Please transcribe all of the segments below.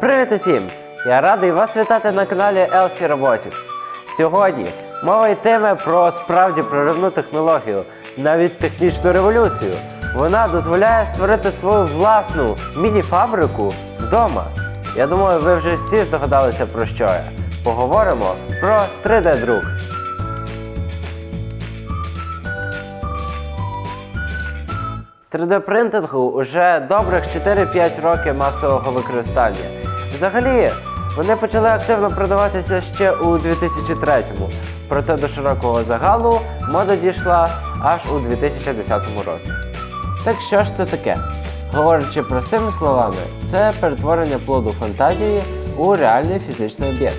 Привіт усім! Я радий вас вітати на каналі Elfie Robotics. Сьогодні мова йтиме про справді проривну технологію, навіть технічну революцію. Вона дозволяє створити свою власну міні-фабрику вдома. Я думаю, ви вже всі здогадалися про що я. Поговоримо про 3D-друк. 3D-принтингу уже добрих 4-5 років масового використання. Взагалі, вони почали активно продаватися ще у 2003-му, проте до широкого загалу мода дійшла аж у 2010 році. Так що ж це таке? Говорячи простими словами, це перетворення плоду фантазії у реальний фізичний об'єкт.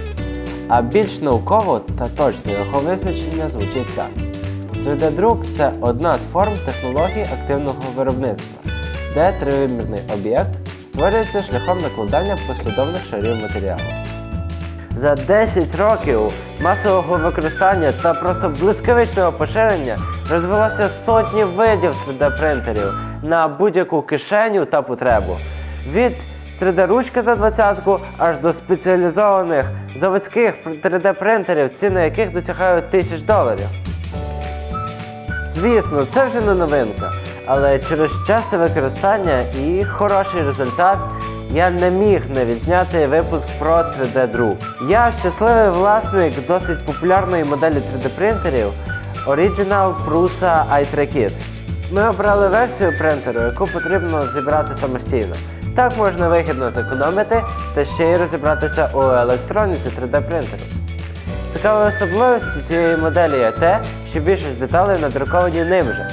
А більш науково та точно його визначення звучить так. 3D-друк це одна з форм технології активного виробництва, де тривимірний об'єкт створюється шляхом накладання послідовних шарів матеріалу. За 10 років масового використання та просто блискавичного поширення розвелося сотні видів 3D-принтерів на будь-яку кишеню та потребу. Від 3D-ручки за двадцятку аж до спеціалізованих заводських 3D-принтерів, ціни яких досягають тисяч доларів. Звісно, це вже не новинка, але через часте використання і хороший результат я не міг не відзняти випуск про 3D-друк. Я щасливий власник досить популярної моделі 3D-принтерів Original Prusa i3Kit. Ми обрали версію принтеру, яку потрібно зібрати самостійно. Так можна вигідно зекономити та ще й розібратися у електроніці 3D-принтеру. Цікавою особливістю цієї моделі є те, що більшість деталей надруковані ним же.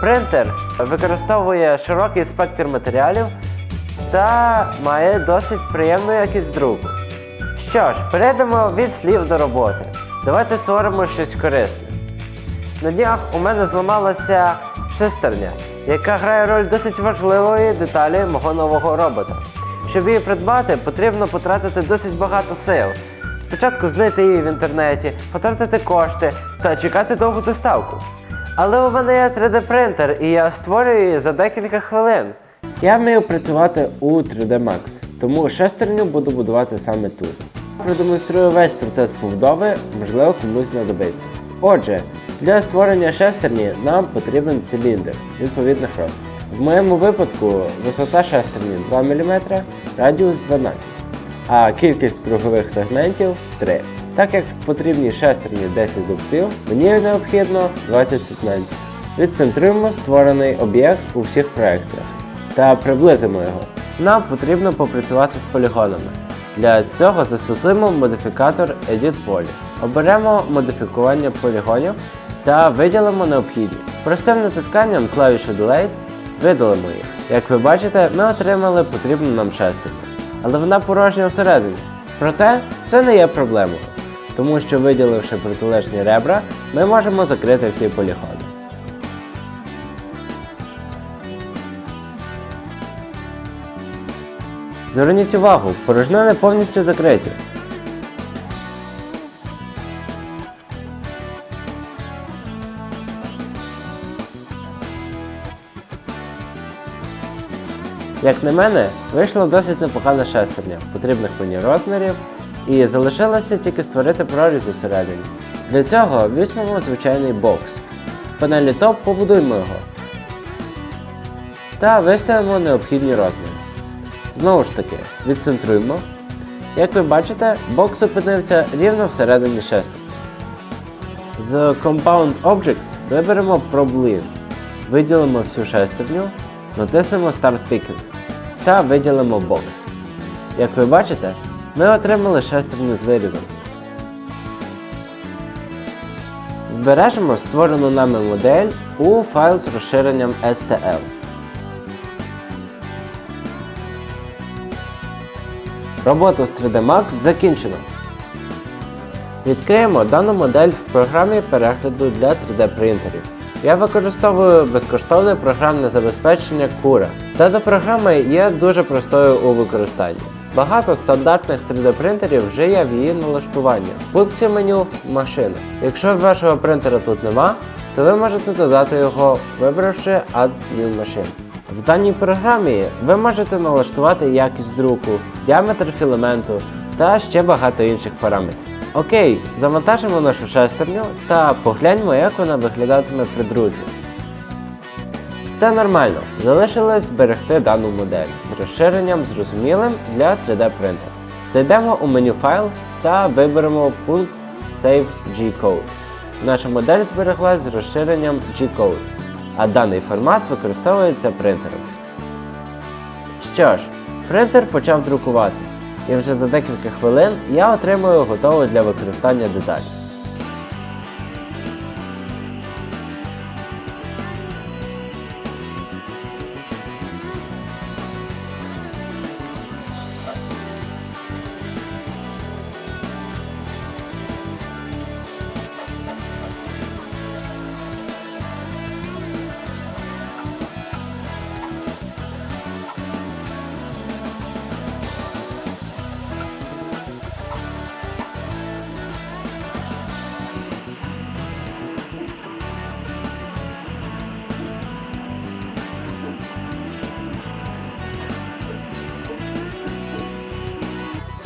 Принтер використовує широкий спектр матеріалів та має досить приємну якість друку. Що ж, перейдемо від слів до роботи. Давайте створимо щось корисне. На днях у мене зламалася шестерня, яка грає роль досить важливої деталі мого нового робота. Щоб її придбати, потрібно потратити досить багато сил. Спочатку знайти її в інтернеті, потратити кошти та чекати довгу доставку. Але у мене є 3D-принтер, і я створюю її за декілька хвилин. Я вмію працювати у 3D Max, тому шестерню буду будувати саме тут. Продемонструю весь процес побудови, можливо, комусь знадобиться. Отже, для створення шестерні нам потрібен циліндр відповідних розмірів. В моєму випадку висота шестерні 2 мм, радіус 12 а кількість кругових сегментів 3. Так як в потрібній шестерні 10 зубців, мені необхідно 20 сегментів. Відцентруємо створений об'єкт у всіх проекціях та приблизимо його. Нам потрібно попрацювати з полігонами. Для цього застосуємо модифікатор Edit Poly. Оберемо модифікування полігонів та виділимо необхідні. Простим натисканням клавіші Delete видалимо їх. Як ви бачите, ми отримали потрібну нам шестерню але вона порожня всередині. Проте це не є проблемою, тому що виділивши протилежні ребра, ми можемо закрити всі поліходи. Зверніть увагу, порожнини повністю закриті. Як на мене, вийшла досить непогана шестерня потрібних мені розмірів, і залишилося тільки створити проріз усередині. Для цього візьмемо звичайний бокс. В панелі топ побудуємо його та виставимо необхідні розміри. Знову ж таки, відцентруємо. Як ви бачите, бокс опинився рівно всередині шестерні. З Compound Objects виберемо Problem, виділимо всю шестерню, натиснемо Start Picking та виділимо бокс. Як ви бачите, ми отримали шестерню з вирізом. Збережемо створену нами модель у файл з розширенням STL. Роботу з 3D Max закінчено. Відкриємо дану модель в програмі перегляду для 3D принтерів. Я використовую безкоштовне програмне забезпечення Cura. Дана програма є дуже простою у використанні. Багато стандартних 3D принтерів вже є в її налаштуванні. Пункті меню Машина. Якщо вашого принтера тут нема, то ви можете додати його, вибравши Add New Machine. В даній програмі ви можете налаштувати якість друку, діаметр філаменту та ще багато інших параметрів. Окей, завантажимо нашу шестерню та погляньмо, як вона виглядатиме при друзі. Все нормально, залишилось зберегти дану модель з розширенням зрозумілим для 3D принтера. Зайдемо у меню файл та виберемо пункт Save G-Code. Наша модель збереглась з розширенням G-Code, а даний формат використовується принтером. Що ж, принтер почав друкувати, і вже за декілька хвилин я отримую готову для використання деталь.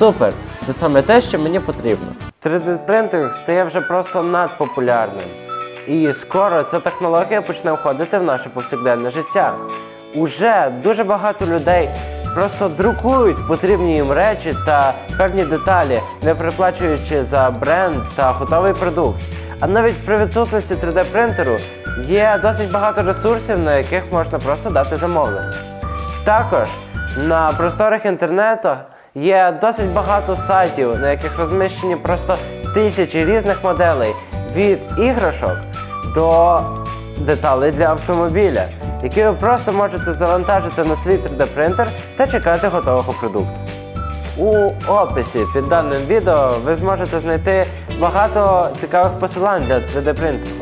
Супер! Це саме те, що мені потрібно. 3D принтинг стає вже просто надпопулярним. І скоро ця технологія почне входити в наше повсякденне життя. Уже дуже багато людей просто друкують потрібні їм речі та певні деталі, не приплачуючи за бренд та готовий продукт. А навіть при відсутності 3D принтеру є досить багато ресурсів, на яких можна просто дати замовлення. Також на просторах інтернету є досить багато сайтів, на яких розміщені просто тисячі різних моделей від іграшок до деталей для автомобіля, які ви просто можете завантажити на свій 3D принтер та чекати готового продукту. У описі під даним відео ви зможете знайти багато цікавих посилань для 3D принтеру.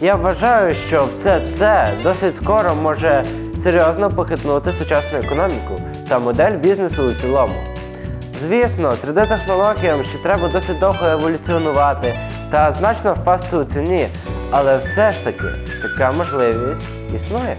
Я вважаю, що все це досить скоро може серйозно похитнути сучасну економіку та модель бізнесу у цілому. Звісно, 3D-технологіям ще треба досить довго еволюціонувати та значно впасти у ціні, але все ж таки така можливість існує.